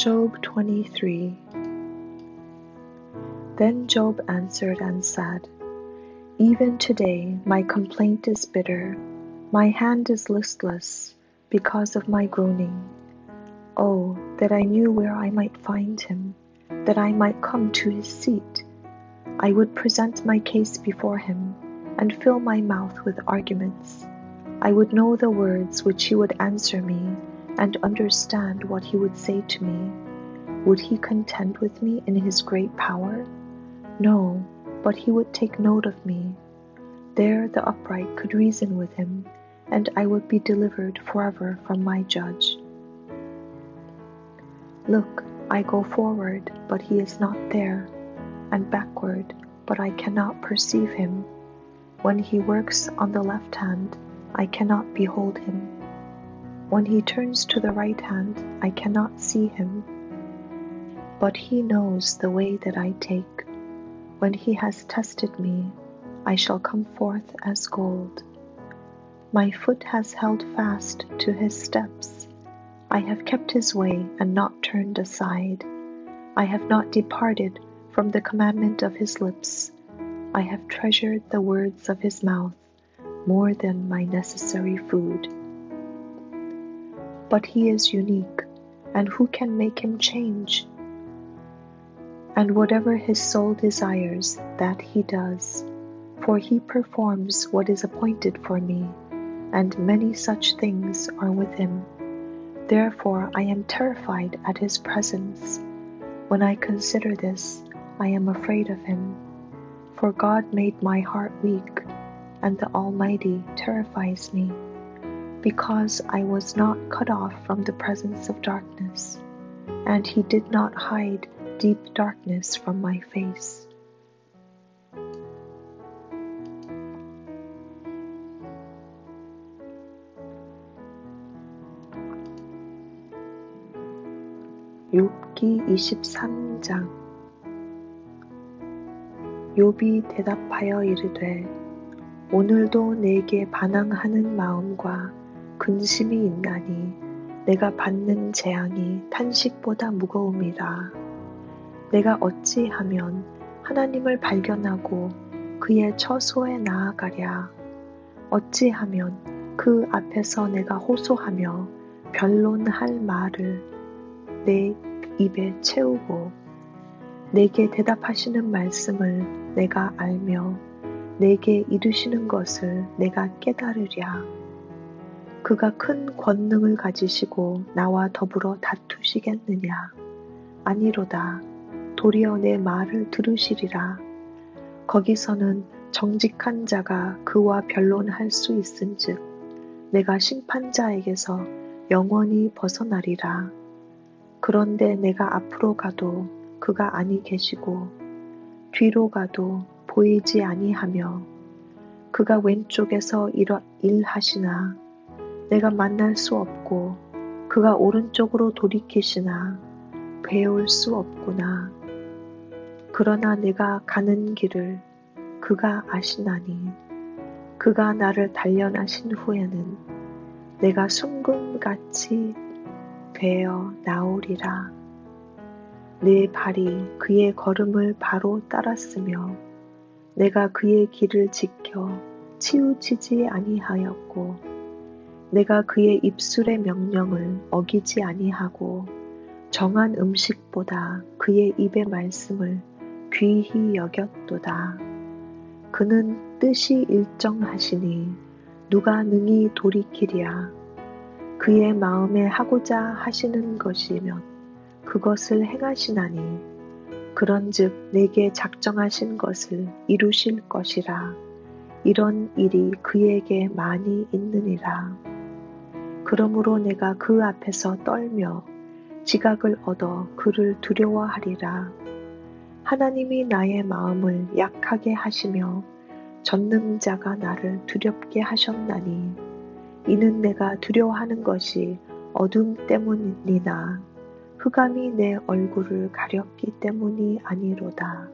Job 23 Then Job answered and said, Even today my complaint is bitter, my hand is listless because of my groaning. Oh, that I knew where I might find him, that I might come to his seat. I would present my case before him and fill my mouth with arguments. I would know the words which he would answer me and understand what he would say to me. Would he contend with me in his great power? No, but he would take note of me. There the upright could reason with him, and I would be delivered forever from my judge. Look, I go forward, but he is not there, and backward, but I cannot perceive him. When he works on the left hand, I cannot behold him. When he turns to the right hand, I cannot see him. But he knows the way that I take. When he has tested me, I shall come forth as gold. My foot has held fast to his steps. I have kept his way and not turned aside. I have not departed from the commandment of his lips. I have treasured the words of his mouth more than my necessary food. But he is unique, and who can make him change? And whatever his soul desires, that he does, for he performs what is appointed for me, and many such things are with him. Therefore I am terrified at his presence. When I consider this, I am afraid of him. For God made my heart weak, and the Almighty terrifies me, because I was not cut off from the presence of darkness, and He did not hide deep darkness from my face. 욥기 23장 욥이 대답하여 이르되 오늘도 내게 반항하는 마음과 근심이 있나니 내가 받는 재앙이 탄식보다 무거움이라 내가 어찌하면 하나님을 발견하고 그의 처소에 나아가랴 어찌하면 그 앞에서 내가 호소하며 변론할 말을 내 입에 채우고 내게 대답하시는 말씀을 내가 알며 내게 이르시는 것을 내가 깨달으랴. 그가 큰 권능을 가지시고 나와 더불어 다투시겠느냐? 아니로다. 도리어 내 말을 들으시리라. 거기서는 정직한 자가 그와 변론할 수 있은즉 내가 심판자에게서 영원히 벗어나리라. 그런데 내가 앞으로 가도 그가 아니 계시고 뒤로 가도 보이지 아니하며 그가 왼쪽에서 일하시나 내가 만날 수 없고 그가 오른쪽으로 돌이키시나 배울 수 없구나. 그러나 내가 가는 길을 그가 아시나니 그가 나를 단련하신 후에는 내가 순금같이 되어 나오리라. 내 발이 그의 걸음을 바로 따랐으며 내가 그의 길을 지켜 치우치지 아니하였고 내가 그의 입술의 명령을 어기지 아니하고 정한 음식보다 그의 입의 말씀을 귀히 여겼도다. 그는 뜻이 일정하시니 누가 능히 돌이키랴. 그의 마음에 하고자 하시는 것이면 그것을 행하시나니 그런즉 내게 작정하신 것을 이루실 것이라 이런 일이 그에게 많이 있느니라 그러므로 내가 그 앞에서 떨며 지각을 얻어 그를 두려워하리라 하나님이 나의 마음을 약하게 하시며 전능자가 나를 두렵게 하셨나니 이는 내가 두려워하는 것이 어둠 때문이나 흑암이 내 얼굴을 가렸기 때문이 아니로다.